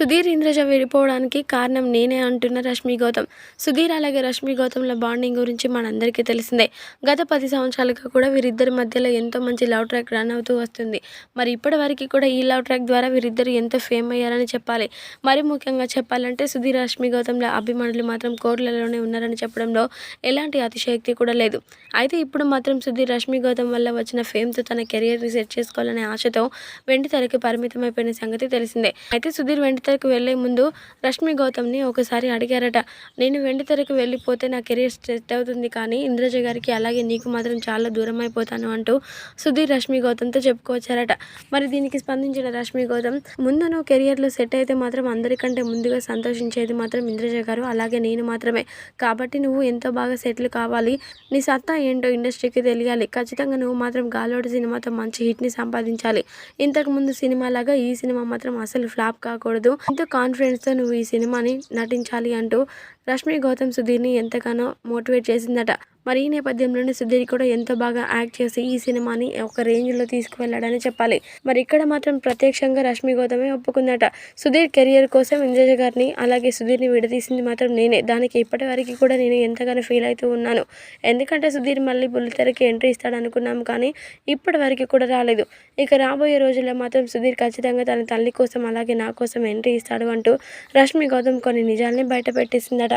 సుధీర్ ఇంద్రజ విడిపోవడానికి కారణం నేనే అంటున్న రష్మి గౌతమ్. సుధీర్ అలాగే రష్మి గౌతమ్ల బాండింగ్ గురించి మనందరికీ తెలిసిందే. గత పది సంవత్సరాలుగా కూడా వీరిద్దరి మధ్యలో ఎంతో మంచి లవ్ ట్రాక్ రన్ అవుతూ వస్తుంది. మరి ఇప్పటి వరకు కూడా ఈ లవ్ ట్రాక్ ద్వారా వీరిద్దరు ఎంతో ఫేమ్ అయ్యారని చెప్పాలి. మరి ముఖ్యంగా చెప్పాలంటే సుధీర్ రష్మి గౌతమ్ల అభిమానులు మాత్రం కోర్లలోనే ఉన్నారని చెప్పడంలో ఎలాంటి అతిశయోక్తి కూడా లేదు. అయితే ఇప్పుడు మాత్రం సుధీర్ రష్మి గౌతమ్ వల్ల వచ్చిన ఫేమ్తో తన కెరియర్ని సెట్ చేసుకోవాలనే ఆశతో వెండి తెరకి పరిమితమైపోయిన సంగతి తెలిసిందే. అయితే సుధీర్ వెండి వెండితెరకు వెళ్ళే ముందు రష్మి గౌతమ్ని ఒకసారి అడిగారట నేను వెండితెరకు వెళ్ళిపోతే నా కెరీర్ సెట్ అవుతుంది కానీ ఇంద్రజ గారికి అలాగే నీకు మాత్రం చాలా దూరం అయిపోతాను అంటూ సుధీర్ రష్మి గౌతమ్తో చెప్పుకోవచ్చారట మరి దీనికి స్పందించిన రష్మి గౌతమ్ ముందు నువ్వు కెరియర్లో సెట్ అయితే మాత్రం అందరికంటే ముందుగా సంతోషించేది మాత్రం ఇంద్రజ గారు అలాగే నేను మాత్రమే. కాబట్టి నువ్వు ఎంతో బాగా సెటిల్ కావాలి. నీ సత్తా ఏంటో ఇండస్ట్రీకి తెలియాలి. ఖచ్చితంగా నువ్వు మాత్రం గాలోడు సినిమాతో మంచి హిట్ని సంపాదించాలి. ఇంతకు ముందు ఈ సినిమా మాత్రం అసలు ఫ్లాప్ కాకూడదు. ఎంతో కాన్ఫిడెన్స్తో నువ్వు ఈ సినిమాని నటించాలి అంటూ రష్మి గౌతమ్ సుధీర్ని ఎంతగానో మోటివేట్ చేసిందట. మరి ఈ నేపథ్యంలోనే సుధీర్ కూడా ఎంతో బాగా యాక్ట్ చేసి ఈ సినిమాని ఒక రేంజ్లో తీసుకువెళ్ళాడని చెప్పాలి. మరి ఇక్కడ మాత్రం ప్రత్యక్షంగా రష్మి గౌతమే ఒప్పుకుందట. సుధీర్ కెరియర్ కోసం ఇంద్రజ గారిని అలాగే సుధీర్ని విడదీసింది మాత్రం నేనే. దానికి ఇప్పటి వరకు కూడా నేను ఎంతగానో ఫీల్ అవుతూ ఉన్నాను. ఎందుకంటే సుధీర్ మళ్ళీ బుల్లితెరకి ఎంట్రీ ఇస్తాడు అనుకున్నాం కానీ ఇప్పటి వరకు కూడా రాలేదు. ఇక రాబోయే రోజుల్లో మాత్రం సుధీర్ ఖచ్చితంగా తన తల్లి కోసం అలాగే నా కోసం ఎంట్రీ ఇస్తాడు అంటూ రష్మి గౌతమ్ కొన్ని నిజాల్ని బయట పెట్టేసిందట.